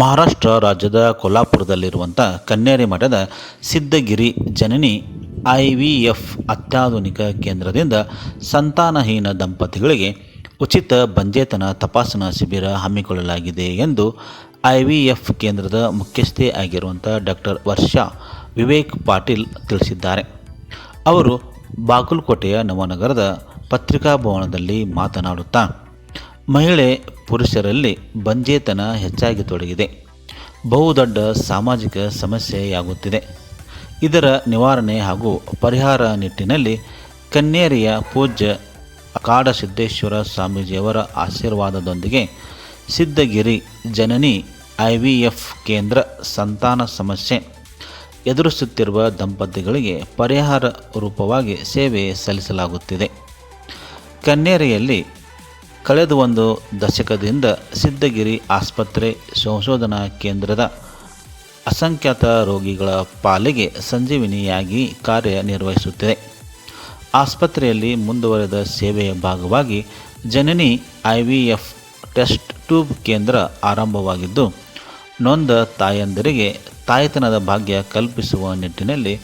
ಮಹಾರಾಷ್ಟ್ರ ರಾಜ್ಯದ ಕೊಲ್ಹಾಪುರದಲ್ಲಿರುವಂಥ ಕನ್ನೇರಿ ಮಠದ Siddhagiri Janani I V F ಅತ್ಯಾಧುನಿಕ ಕೇಂದ್ರದಿಂದ ಸಂತಾನಹೀನ ದಂಪತಿಗಳಿಗೆ ಉಚಿತ ಬಂಜೇತನ ತಪಾಸಣಾ ಶಿಬಿರ ಹಮ್ಮಿಕೊಳ್ಳಲಾಗಿದೆ ಎಂದು ಐ ವಿ ಎಫ್ ಕೇಂದ್ರದ ಮುಖ್ಯಸ್ಥೆ ಆಗಿರುವಂಥ ಡಾಕ್ಟರ್ ವರ್ಷಾ ವಿವೇಕ್ ಪಾಟೀಲ್ ತಿಳಿಸಿದ್ದಾರೆ. ಅವರು ಬಾಗಲಕೋಟೆಯ ನವನಗರದ ಪತ್ರಿಕಾ ಭವನದಲ್ಲಿ ಮಾತನಾಡುತ್ತಾ ಮಹಿಳೆ ಪುರುಷರಲ್ಲಿ ಬಂಜೇತನ ಹೆಚ್ಚಾಗಿ ತೊಡಗಿದೆ. ಬಹುದೊಡ್ಡ ಸಾಮಾಜಿಕ ಸಮಸ್ಯೆಯಾಗುತ್ತಿದೆ. ಇದರ ನಿವಾರಣೆ ಹಾಗೂ ಪರಿಹಾರ ನಿಟ್ಟಿನಲ್ಲಿ ಕನ್ನೇರಿಯ ಪೂಜ್ಯ ಕಾಡಸಿದ್ದೇಶ್ವರ ಸ್ವಾಮೀಜಿಯವರ ಆಶೀರ್ವಾದದೊಂದಿಗೆ Siddhagiri Janani I V F ಕೇಂದ್ರ ಸಂತಾನ ಸಮಸ್ಯೆ ಎದುರಿಸುತ್ತಿರುವ ದಂಪತಿಗಳಿಗೆ ಪರಿಹಾರ ರೂಪವಾಗಿ ಸೇವೆ ಸಲ್ಲಿಸಲಾಗುತ್ತಿದೆ. ಕನ್ನೇರಿಯಲ್ಲಿ ಕಳೆದ ಒಂದು ದಶಕದಿಂದ ಸಿದ್ಧಗಿರಿ ಆಸ್ಪತ್ರೆ ಸಂಶೋಧನಾ ಕೇಂದ್ರದ ಅಸಂಖ್ಯಾತ ರೋಗಿಗಳ ಪಾಲಿಗೆ ಸಂಜೀವಿನಿಯಾಗಿ ಕಾರ್ಯನಿರ್ವಹಿಸುತ್ತಿದೆ. ಆಸ್ಪತ್ರೆಯಲ್ಲಿ ಮುಂದುವರೆದ ಸೇವೆಯ ಭಾಗವಾಗಿ Janani I V F test tube ಕೇಂದ್ರ ಆರಂಭವಾಗಿದ್ದು, ನೊಂದ ತಾಯಂದಿರಿಗೆ ತಾಯ್ತನದ ಭಾಗ್ಯ ಕಲ್ಪಿಸುವ ನಿಟ್ಟಿನಲ್ಲಿ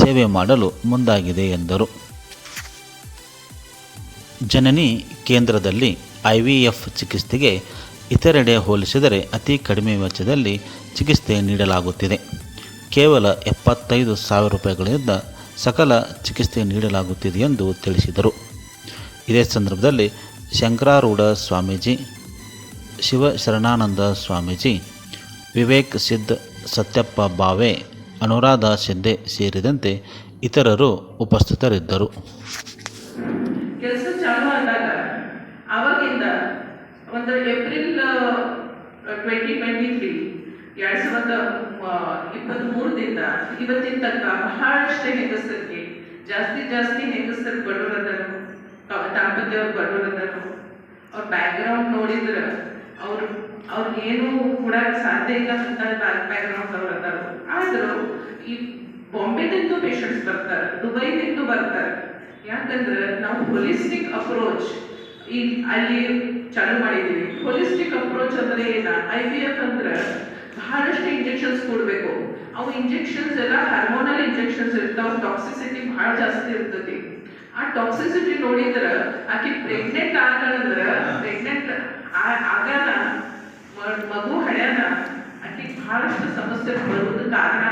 ಸೇವೆ ಮಾಡಲು ಮುಂದಾಗಿದೆ ಎಂದರು. ಜನನಿ ಕೇಂದ್ರದಲ್ಲಿ ಐ ವಿ ಎಫ್ ಚಿಕಿತ್ಸೆಗೆ ಇತರೆಡೆ ಹೋಲಿಸಿದರೆ ಅತಿ ಕಡಿಮೆ ವೆಚ್ಚದಲ್ಲಿ ಚಿಕಿತ್ಸೆ ನೀಡಲಾಗುತ್ತಿದೆ. ಕೇವಲ ಎಪ್ಪತ್ತೈದು ಸಾವಿರ ರೂಪಾಯಿಗಳಿಂದ ಸಕಲ ಚಿಕಿತ್ಸೆ ನೀಡಲಾಗುತ್ತಿದೆ ಎಂದು ತಿಳಿಸಿದರು. ಇದೇ ಸಂದರ್ಭದಲ್ಲಿ ಶಂಕರಾರೂಢ ಸ್ವಾಮೀಜಿ, ಶಿವಶರಣಾನಂದ ಸ್ವಾಮೀಜಿ, ವಿವೇಕ್ ಸಿದ್ಧ ಸತ್ಯಪ್ಪ ಬಾವೆ, ಅನುರಾಧ ಸಿದ್ದೆ ಸೇರಿದಂತೆ ಇತರರು ಉಪಸ್ಥಿತರಿದ್ದರು. ಕೆಲಸ ಚಾಲು ಆದಾಗ ಆವಾಗಿಂದ ಒಂದು ಏಪ್ರಿಲ್ ಟ್ವೆಂಟಿ ಟ್ವೆಂಟಿ ತ್ರೀ ಎರಡು ಸಾವಿರದ ಇಪ್ಪತ್ತ್ಮೂರರಿಂದ ಇವತ್ತಿನ ತನಕ ಬಹಳಷ್ಟು ಹೆಂಗಸರಿಗೆ, ಜಾಸ್ತಿ ಜಾಸ್ತಿ ಹೆಂಗಸರು ಬಡವರದರು ದಾಂಪತ್ಯವ್ರು ಬಡವರದರು ಅವ್ರ ಬ್ಯಾಕ್ಗ್ರೌಂಡ್ ನೋಡಿದ್ರೆ ಅವ್ರು ಅವ್ರಿಗೇನು ಕೊಡಕ್ಕೆ ಸಾಧ್ಯ ಇಲ್ಲ ಅಂತ ಬ್ಯಾಕ್ಗ್ರೌಂಡ್ ಅವ್ರು ಅದಾರು ಆದರೂ ಈ ಬಾಂಬೆದಿಂದ ಪೇಷಂಟ್ಸ್ ಬರ್ತಾರೆ ದುಬೈದಿಂದ ಬರ್ತಾರೆ. ಯಾಕಂದ್ರೆ ನಾವು ಹೋಲಿಸ್ಟಿಕ್ ಅಪ್ರೋಚ್ ಈ ಅಲ್ಲಿ ಚಾಲೂ ಮಾಡಿದ್ದೀವಿ. ಹೋಲಿಸ್ಟಿಕ್ ಅಪ್ರೋಚ್ ಅಂದ್ರೆ ಏನ? ಐ ವಿ ಎಫ್ ಅಂದ್ರೆ ಬಹಳಷ್ಟು ಇಂಜೆಕ್ಷನ್ಸ್ ಕೊಡಬೇಕು. ಅವು ಇಂಜೆಕ್ಷನ್ಸ್ ಎಲ್ಲ ಹಾರ್ಮೋನಲ್ ಇಂಜೆಕ್ಷನ್ಸ್ ಇರ್ತಾವ ಟಾಕ್ಸಿಸಿಟಿ ಬಹಳ ಜಾಸ್ತಿ ಇರ್ತದೆ ಆ ಟಾಕ್ಸಿಸಿಟಿ ನೋಡಿದ್ರ ಆಕೆ ಪ್ರೆಗ್ನೆಂಟ್ ಆಗಂದ್ರ ಪ್ರೆಗ್ನೆಂಟ್ ಆಗಾನ ಮಗು ಹಳ್ಯಾನ, ಆಕೆ ಬಹಳಷ್ಟು ಸಮಸ್ಯೆ ಬರುವುದು ಕಾರಣ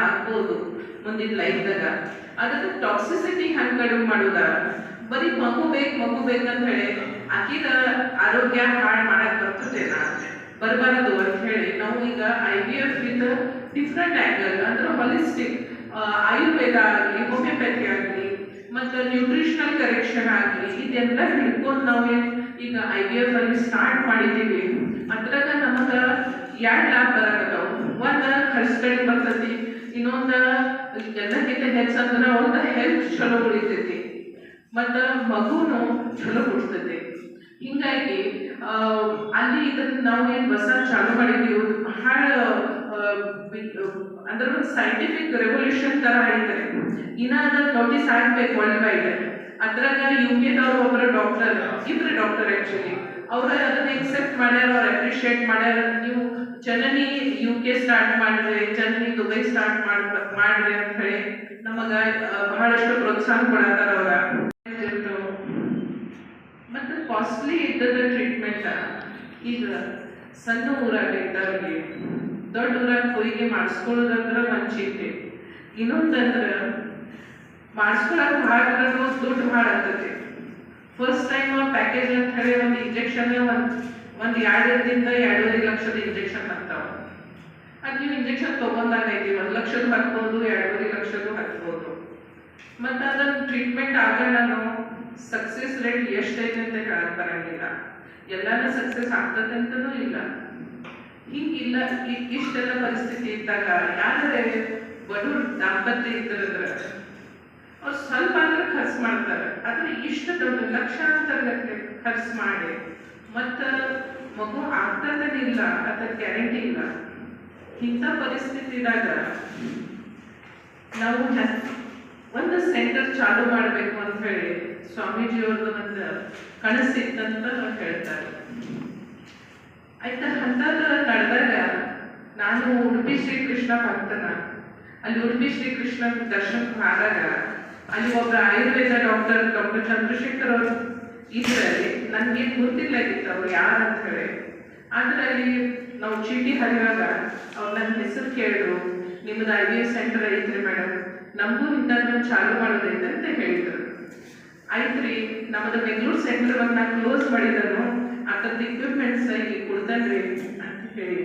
ಮುಂದಿನ ಲೈಫ್ದಾಗ ಅದಕ್ಕೆ ಟಾಕ್ಸಿಸಿಟಿ ಹಂಗೆ ಕಡಿಮೆ ಮಾಡೋದ? ಬರೀ ಮಗು ಬೇಕು, ಮಗು ಬೇಕಂತ ಹೇಳಿ ಆಕಿದ ಆರೋಗ್ಯ ಹಾಳು ಮಾಡಕ್ ಬರ್ತದೇನ ಬರಬಾರದು ಅಂತ ಹೇಳಿ ನಾವು ಈಗ I V F with different angle ಅಂದ್ರೆ ಹೊಲಿಸ್ಟಿಕ್ ಆಯುರ್ವೇದ ಆಗಲಿ ಹೋಮಿಯೋಪ್ಯಾಥಿ ಆಗಲಿ, ಮತ್ತು ನ್ಯೂಟ್ರಿಷನಲ್ ಕರೆಕ್ಷನ್ ಆಗಲಿ, ಇದೆಲ್ಲ ಹಿಡ್ಕೊಂಡು ನಾವು ಈಗ ಐ ಬಿ ಎಫ್ ಅಲ್ಲಿ ಸ್ಟಾರ್ಟ್ ಮಾಡಿದ್ದೀವಿ ಅದ್ರಾಗ ನಮಗೆ ಎರಡು ಲಾಭ ಬರಾಕತ್ತಾವ. ಒಂದು ಖರ್ಚು ಕಡಿಮೆ ಬರ್ತೈತಿ ಇನ್ನೊಂದ ಎಲ್ಲಕ್ಕಿಂತ ಹೆಚ್ಚಂದ್ರೆ ಅವ್ರದ ಹೆಲ್ತ್ ಚಲೋ ಉಳಿತೈತಿ. ಮತ್ತ ಮಗುನು ಚಲೋ ಕೊಡ್ತೈತಿ. ಹಿಂಗಾಗಿ ಅಲ್ಲಿ ಇದನ್ನ ನಾವು ಏನ್ ಹೊಸ ಚಾಲು ಮಾಡಿದ್ದೀವಿ ಬಹಳ ಅಂದ್ರೆ ಒಂದು ಸೈಂಟಿಫಿಕ್ ರೆವಲ್ಯೂಷನ್ ತರ ಐತೆ ಇನ್ನ ನೋಟಿಸ್ ಆಗ್ಬೇಕು ವರ್ಲ್ಡ್ ವೈಡ್ ಅದ್ರಾಗ ಯು ಕೆದವ್ರು ಒಬ್ಬರು ಡಾಕ್ಟರ್ ಇಬ್ರು ಡಾಕ್ಟರ್ ಆಕ್ಚುಲಿ ಅವ್ರ ಅದನ್ನ ಎಕ್ಸೆಪ್ಟ್ ಮಾಡ್ಯಾರ, ಅವ್ರು ಅಪ್ರಿಷಿಯೇಟ್ ಮಾಡ್ಯಾರ. ನೀವು ಜನನಿ ಯು ಕೆ ಸ್ಟಾರ್ಟ್ ಮಾಡ್ರಿ, ಜನನಿ ದುಬೈ ಸ್ಟಾರ್ಟ್ ಮಾಡ್, ಮಾಡ್ರಿ ಅಂತ ಹೇಳಿ ನಮಗ ಬಹಳಷ್ಟು ಪ್ರೋತ್ಸಾಹ ಕೊಡತ್ತಾರ ಅವ್ರ. ಮತ್ತೆ ಕಾಸ್ಟ್ಲಿ ಇದ್ದದ ಟ್ರೀಟ್ಮೆಂಟ್ ಈಗ ಸಣ್ಣ ಊರಾಗ ಇದ್ದವ್ರಿಗೆ, ದೊಡ್ಡ ಊರಾಗ ಹೋಗಿ ಮಾಡಿಸ್ಕೊಳ್ಳೋದಂದ್ರ ಮಂಚೈತಿ ಇನ್ನೊಂದಂದ್ರೆ, ಮಾಡಿಸ್ಕೊಳಕ್ ಭಾಳ ದುಡ್ಡು ಭಾಳ ಆಗ್ತದೆ ಫಸ್ಟ್ ಟೈಮ್ ಪ್ಯಾಕೇಜ್ ಅಂತ ಹೇಳಿ ಒಂದು ಇಂಜೆಕ್ಷನ್ ಒಂದು ಒಂದು ಎರಡರಿಂದ ಎರಡೂವರೆ ಲಕ್ಷದ ಇಂಜೆಕ್ಷನ್ ಬರ್ತಾವ. ಅದ್ ನೀವು ಇಂಜೆಕ್ಷನ್ ತಗೊಂಡಾಗ ಐತಿ ಒಂದ್ ಲಕ್ಷದ ಹಾಕ್ಬೋದು ಎರಡೂವರೆ ಲಕ್ಷದ ಹಾಕ್ಬೋದು ಮತ್ತ ಅದನ್ನ ಟ್ರೀಟ್ಮೆಂಟ್ ಆಗೋಣ ಸಕ್ಸಸ್ ರೇಟ್ ಎಷ್ಟೈತೆ ಅಂತ ಹೇಳಕ್ ಬರಂಗಿಲ್ಲ. ಎಲ್ಲಾನು ಸಕ್ಸಸ್ ಆಗ್ತದೆ ಅಂತನೂ ಇಲ್ಲ ಹಿಂಗಿಲ್ಲ ಇಷ್ಟೆಲ್ಲ ಪರಿಸ್ಥಿತಿ ಇದ್ದಾಗ ಯಾರೇ ಬಡವ್ರ ದಾಂಪತ್ಯ ಅಂದ್ರೆ ಖರ್ಚು ಮಾಡ್ತಾರೆ. ಆದ್ರೆ ಇಷ್ಟು ದೊಡ್ಡ ಲಕ್ಷಾಂತರ ಗಟ್ಟಲೆ ಖರ್ಚು ಮಾಡಿ, ಮತ್ತ ಮಗು ಆಗ್ತದೇನಿಲ್ಲ ಅದ್ರ ಗ್ಯಾರಂಟಿ ಇಲ್ಲ. ಇಂಥ ಪರಿಸ್ಥಿತಿದಾಗ ನಾವು ಒಂದು ಸೆಂಟರ್ ಚಾಲು ಮಾಡಬೇಕು ಅಂತ ಹೇಳಿ ಸ್ವಾಮೀಜಿಯವ್ರದ್ದು ಒಂದು ಕನಸಿತ್ತಂತ ಹೇಳ್ತಾರೆ. ಆಯ್ತಾ ಅಂತದ ನಡೆದಾಗ ನಾನು ಉಡುಪಿ ಶ್ರೀಕೃಷ್ಣ ಭಕ್ತನ. ಅಲ್ಲಿ ಉಡುಪಿ ಶ್ರೀಕೃಷ್ಣ ದರ್ಶನಕ್ಕೆ ಆದಾಗ ಅಲ್ಲಿ ಒಬ್ಬ ಆಯುರ್ವೇದ ಡಾಕ್ಟರ್ ಡಾಕ್ಟರ್ ಚಂದ್ರಶೇಖರ್ ಅವರು ಇದ್ರಲ್ಲಿ. ನನಗೆ ಗೊತ್ತಿರ್ಲಾಗಿತ್ತು ಅವ್ರು ಯಾರು ಅಂತ ಹೇಳಿ. ಅದರಲ್ಲಿ ನಾವು ಚೀಟಿ ಹರಿವಾಗ ಅವ್ರು ನನ್ನ ಹೆಸರು ಕೇಳಿದ್ರು ನಿಮ್ಮದು ಐ ವಿ ಎಸ್ ಸೆಂಟರ್ ಐತ್ರಿ ಮೇಡಮ್. ನಮಗೂ ಇಂಥದ್ದು ಚಾಲು ಮಾಡೋದೈತೆ ಅಂತ ಹೇಳಿದ್ರು. ಐತ್ರಿ ನಮ್ಮದು ಬೆಂಗಳೂರು ಸೆಂಟರ್ ಬಂದು ನಾನು ಕ್ಲೋಸ್ ಮಾಡಿದನು. ಅದ್ರದ್ದು ಇಕ್ವಿಪ್ಮೆಂಟ್ಸ್ ಇಲ್ಲಿ ಕೊಡ್ತಾನ್ರಿ ಅಂತ ಹೇಳಿ